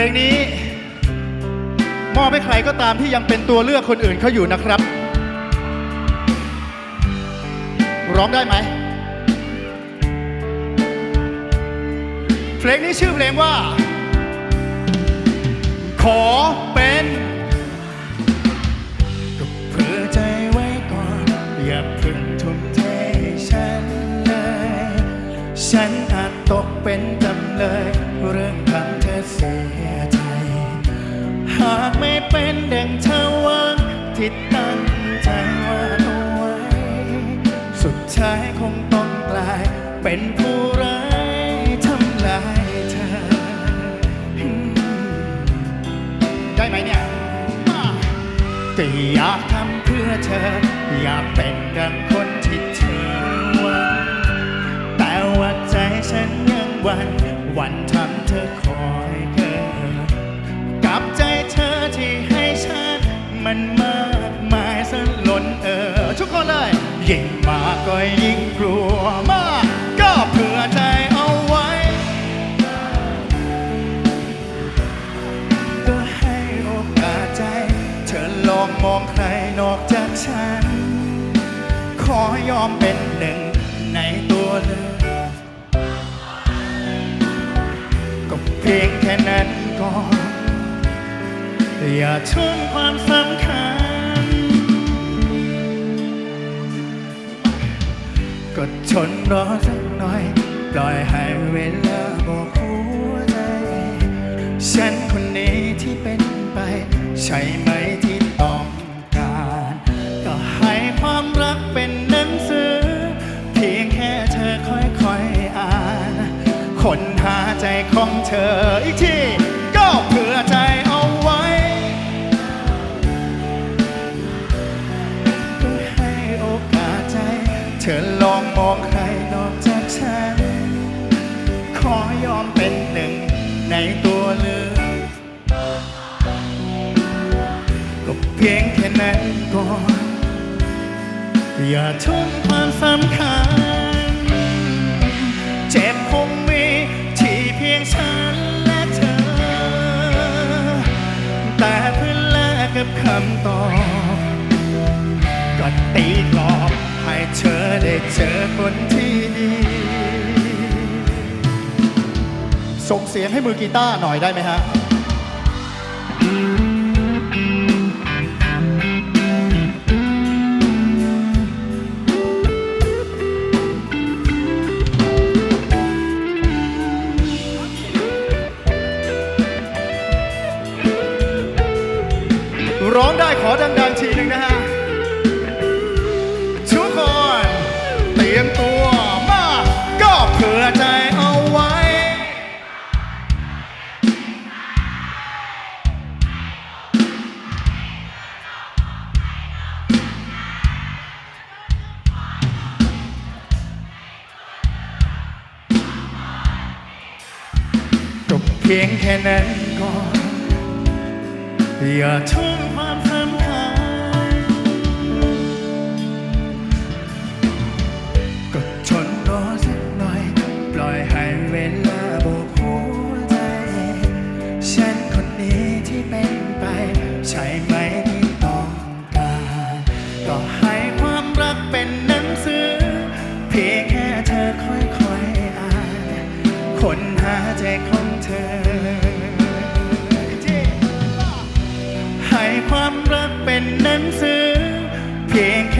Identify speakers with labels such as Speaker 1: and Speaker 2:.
Speaker 1: ลงนี้มอบให้ใครก็ตามที่ยังเป็นตัวเลือกคนอื่นเขาอยู่นะครับ ร้องได้ไหม เพลงนี้ชื่อเพลงว่า ขอเป็นก็เผื่อใจไว้ก่อน อย่าเพึ่งทุ่มเทให้ฉันเลย ฉันอาจตกเป็นจำเลย เรื่องทำเธอเสีย หากไม่เป็นดังเธอวังที่ตั้งใจว่าเอาไว้ สุดท้ายคงต้องกลายเป็นผู้ร้ายทำลายเธอ ได้ไหมเนี่ยอ่าก็อยากทำเพื่อเธอ อยากเป็นดัง ยิ่งมากก็ยิ่งกลัวมาก ก็เผื่อใจเอาไว้ ก็ให้โอกาสใจ เธอลองมองใครนอกจากฉัน ขอยอมเป็นหนึ่งในตัวเลือกก็เพียงแค่นั้นก่อนอย่าทุ่มความสำคัญ ทนรอสักหน่อย ปล่อยให้เวลาบอกหัวใจ ฉันคนนี้ที่เป็นไป ใช่ไหมที่ต้องการ ก็ให้ความรักเป็นหนังสือ เพียงแค่เธอค่อยๆอ่านคนหาใจของเธออีกทีก็เผื่อใจเอาไว้ก็ให้โอกาสใจเธอ องมองใครนอกจากฉัน ขอยอมเป็นหนึ่งในตัวเลือกก็เพียงแค่นั้นก่อนอย่าทุ่มความสำคัญ เจ็บคงมีที่เพียงฉันและเธอ แต่เพื่อแลกกับคำตอบก็ตีกรอบ ให้เธอได้เจอคนที่ดี ส่งเสียงให้มือกีตาร์หน่อยได้ไหมฮะร้องได้ขอดังๆที พียงแค่นั้นก่อนอย่าทุ่ม คนหาใจของเธอ ให้ความรักเป็นหนังสือเพียงแค่